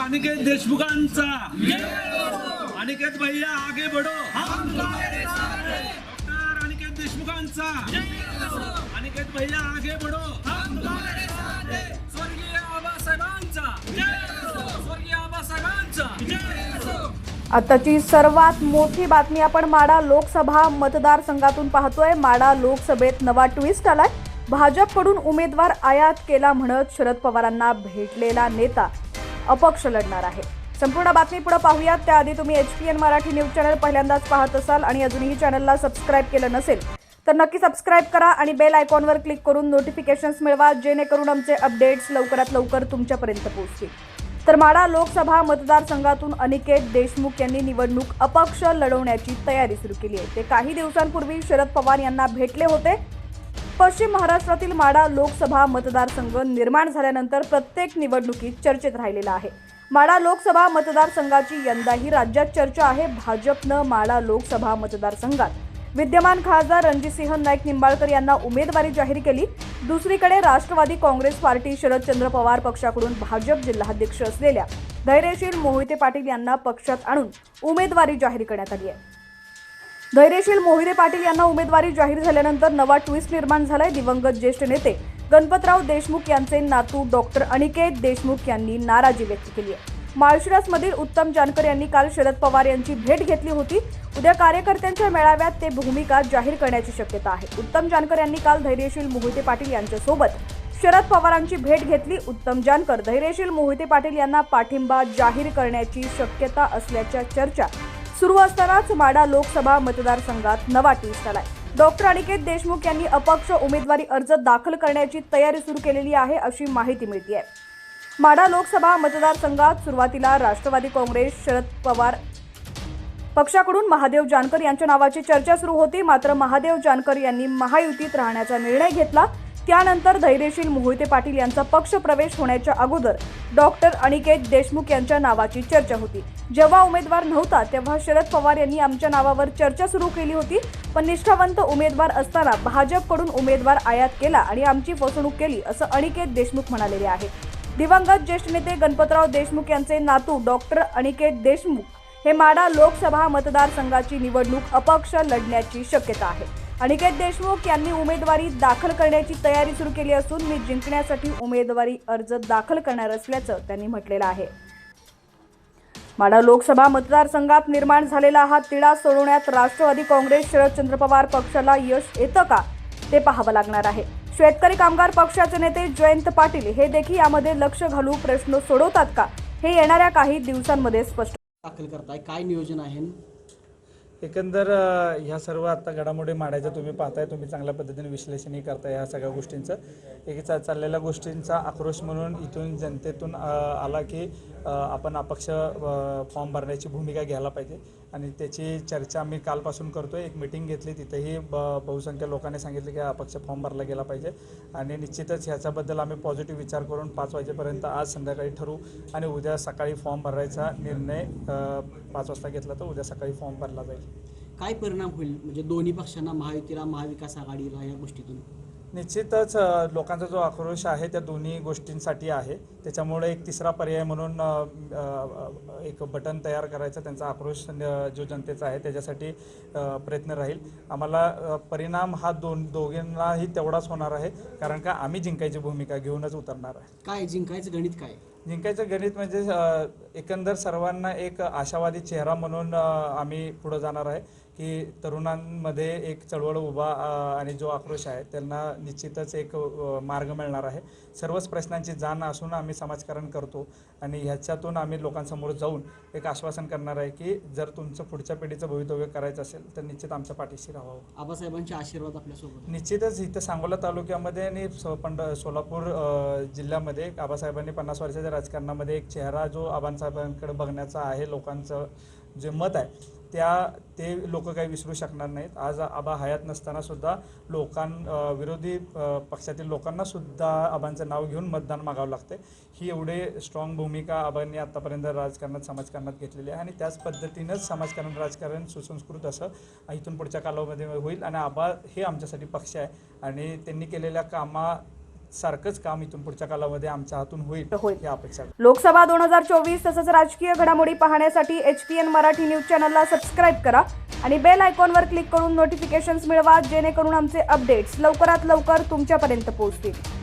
अनिकेत देशमुखांचा. अनिकेत भैया आगे बढो. डॉक्टर अनिकेत देशमुखांचा. अनिकेत भैया आगे बढो. स्वर्गीय आबासाहेबांचा स्वर्गीय आबासाहेबांचा आताची सर्वात मोठी बातमी आपण माडा लोकसभा मतदारसंघातून पाहतोय. माडा लोकसभेत नवा ट्विस्ट आलाय. भाजपकडून उमेदवार आयात केला म्हणत शरद पवारांना भेटलेला नेता. अपक्ष लढणार आहे. संपूर्ण बातमी पुढे पाहूयात. त्याआधी तुम्ही H P N Marathi news channel पहिल्यांदाच पाहत असाल आणि अजूनही चॅनलला सबस्क्राईब केलं नसेल तर नक्की सबस्क्राईब करा आणि बेल आयकॉनवर क्लिक करून नोटिफिकेशन्स मिळवा जेणेकरून आमचे अपडेट्स लवकरात लवकर तुमच्यापर्यंत पोहोचतील. तर माडा लोकसभा मतदारसंघातून अनिकेत देशमुख यांनी निवडणूक अपक्ष लढवण्याची तयारी सुरू केली आहे. ते काही दिवसांपूर्वी शरद पवार यांना भेटले होते. पश्चिम महाराष्ट्रातील माडा लोकसभा मतदारसंघ निर्माण झाल्यानंतर प्रत्येक निवडणुकीत चर्चेत राहिलेला आहे. माडा लोकसभा मतदारसंघाची यंदाही राज्यात चर्चा आहे. भाजपनं माडा लोकसभा मतदारसंघात. विद्यमान खासदार रणजितसिंह नाईक निंबाळकर यांना उमेदवारी जाहीर केली. दुसरीकडे राष्ट्रवादी काँग्रेस पार्टी शरदचंद्र पवार पक्षाकडून भाजप जिल्हाध्यक्ष असलेल्या धैर्यशील मोहिते पाटील यांना पक्षात आणून उमेदवारी जाहीर करण्यात आली आहे. धैर्यशील मोहिते पाटील यांना उमेदवारी जाहीर झाल्यानंतर नवा ट्विस्ट निर्माण झालाय दिवंगत ज्येष्ठ नेते. गणपतराव देशमुख यांचे नातू डॉक्टर अनिकेत देशमुख यांनी नाराजी व्यक्त केली आहे. माळशिरसमधील उत्तम जानकर यांनी काल शरद पवार यांची भेट घेतली होती. उद्या कार्यकर्त्यांच्या मेळाव्यात ते भूमिका जाहीर करण्याची शक्यता आहे. उत्तम जानकर यांनी काल धैर्यशील मोहिते पाटील यांच्यासोबत शरद पवारांची भेट घेतली. उत्तम जानकर धैर्यशील मोहिते पाटील यांना पाठिंबा जाहीर करण्याची शक्यता असल्याच्या चर्चा सुरू असतानाच माडा लोकसभा मतदारसंघात नवा ट्विस्ट आलाय डॉक्टर अनिकेत देशमुख यांनी अपक्ष उमेदवारी अर्ज दाखल करण्याची तयारी सुरू केलेली आहे अशी माहिती मिळते माडा लोकसभा मतदारसंघात सुरुवातीला राष्ट्रवादी काँग्रेस शरद पवार पक्षाकडून महादेव जानकर यांच्या नावाची चर्चा सुरू होती. मात्र महादेव जानकर यांनी महायुतीत राहण्याचा निर्णय घेतला. त्यानंतर धैर्यशील मोहिते पाटील यांचा पक्ष प्रवेश होण्याच्या अगोदर डॉक्टर अनिकेत देशमुख यांच्या नावाची चर्चा होती. जेव्हा उमेदवार नव्हता तेव्हा शरद पवार यांनी आमच्या नावावर चर्चा सुरू केली होती. पण निष्ठावंत उमेदवार असताना भाजपकडून उमेदवार आयात केला आणि आमची फसवणूक केली असं अनिकेत देशमुख म्हणालेले आहे. दिवंगत ज्येष्ठ नेते गणपतराव देशमुख यांचे नातू डॉक्टर अनिकेत देशमुख हे माडा लोकसभा मतदारसंघाची निवडणूक अपक्ष लढण्याची शक्यता आहे. अनिकेत देशमुख यांनी उमेदवारी दाखल करण्याची तयारी सुरू केली असून मी जिंकण्यासाठी उमेदवारी अर्ज दाखल करणार असल्याचं त्यांनी म्हटलेलं आहे. माडा लोकसभा मतदारसंघात निर्माण झालेला हा तिढा सोडवण्यात राष्ट्रवादी काँग्रेस शरदचंद्र पवार पक्षाला यश येतं का ते पाहावं लागणार आहे. शेतकरी कामगार पक्षाचे नेते जयंत पाटील हे देखील यामध्ये लक्ष घालू प्रश्न सोडवतात का? हे येणाऱ्या काही दिवसांमध्ये स्पष्ट दाखल करताय. काय नियोजन आहे? एकंदर अ, ह्या सर्व आता घडामोडी मांडायच्या तुम्ही पाहताय तुम्ही चांगल्या पद्धतीने विश्लेषणही करताय ह्या सगळ्या गोष्टींचं. एक चा चाललेल्या गोष्टींचा आक्रोश म्हणून इथून जनतेतून अ, आला की अ, आपण अपक्ष फॉर्म भरण्याची भूमिका घ्यायला पाहिजे. आणि त्याची चर्चा आम्ही कालपासून करतोय. एक मिटिंग घेतली. तिथेही ब बहुसंख्य लोकांनी सांगितलं की अपक्ष फॉर्म भरला गेला पाहिजे. आणि निश्चितच ह्याच्याबद्दल आम्ही पॉझिटिव्ह विचार करून पाच वाजेपर्यंत आज संध्याकाळी ठरवू आणि उद्या सकाळी फॉर्म भरायचा निर्णय पाच वाजता घेतला तर उद्या सकाळी फॉर्म भरला जाईल. काय परिणाम होईल? म्हणजे दोन्ही पक्षांना महायुतीला महाविकास आघाडीला या गोष्टीतून? निश्चितच लोकांचा जो आक्रोश आहे त्या दोन्ही गोष्टींसाठी आहे. त्याच्यामुळे एक तिसरा पर्याय म्हणून एक बटन तयार करायचा त्यांचा आक्रोश जो जनतेचा आहे त्याच्यासाठी प्रयत्न राहील. आम्हाला परिणाम हा दोन दोघांनाही तेवढाच होणार आहे. कारण का आम्ही जिंकायची भूमिका घेऊनच उतरणार आहे. काय जिंकायचं गणित काय? जिंकायचं गणित म्हणजे एकंदर सर्वांना एक आशावादी चेहरा म्हणून आम्ही पुढे जाणार आहे. की तरुणांमध्ये एक चळवळ उभा आणि जो आक्रोश आहे त्यांना निश्चितच एक मार्ग मिळणार आहे. सर्वच प्रश्नांची जाण असून आम्ही समाजकारण करतो आणि ह्याच्यातून आम्ही लोकांसमोर जाऊन एक आश्वासन करणार आहे की जर तुमचं पुढच्या पिढीचं भवितव्य करायचं असेल तर निश्चित आमच्या पाठीशी राहावं. आबासाहेबांचे आशीर्वाद आपल्यासोबत. निश्चितच इथं सांगोला तालुक्यामध्ये आणि सो- पंढ सोलापूर जिल्ह्यामध्ये आबासाहेबांनी पन्नास वर्षाच्या राजकारणामध्ये एक चेहरा जो आबासाहेबांकडे बघण्याचा आहे लोकांचं जे मत आहे त्या ते लोक काही विसरू शकणार नाहीत. आज आबा हयात नसताना सुद्धा लोकां विरोधी पक्षातील लोकांना सुद्धा आबांचं नाव घेऊन मतदान मागावं लागते ही एवढे स्ट्रॉंग भूमिका आबांनी आतापर्यंत राजकारणात समाजकारणात घेतलेली आहे आणि त्याच पद्धतीनंच समाजकारण राजकारण सुसंस्कृत असं इथून पुढच्या कालावधीमध्ये होईल. आणि आबा हे आमच्यासाठी पक्ष आहे आणि त्यांनी केलेल्या कामा सारखंच काम इथून पुढच्या कालामध्ये आमच्या हातून होईल होईल. ही अपेक्षा लोकसभा दोन हजार चोवीस तसंच राजकीय घडामोडी पाहण्यासाठी H P N Marathi news चॅनलला सबस्क्राईब करा आणि बेल आयकॉनवर क्लिक करून नोटिफिकेशन्स मिळवा जेणेकरून आमचे अपडेट्स लवकरात लवकर तुमच्यापर्यंत पोहोचतील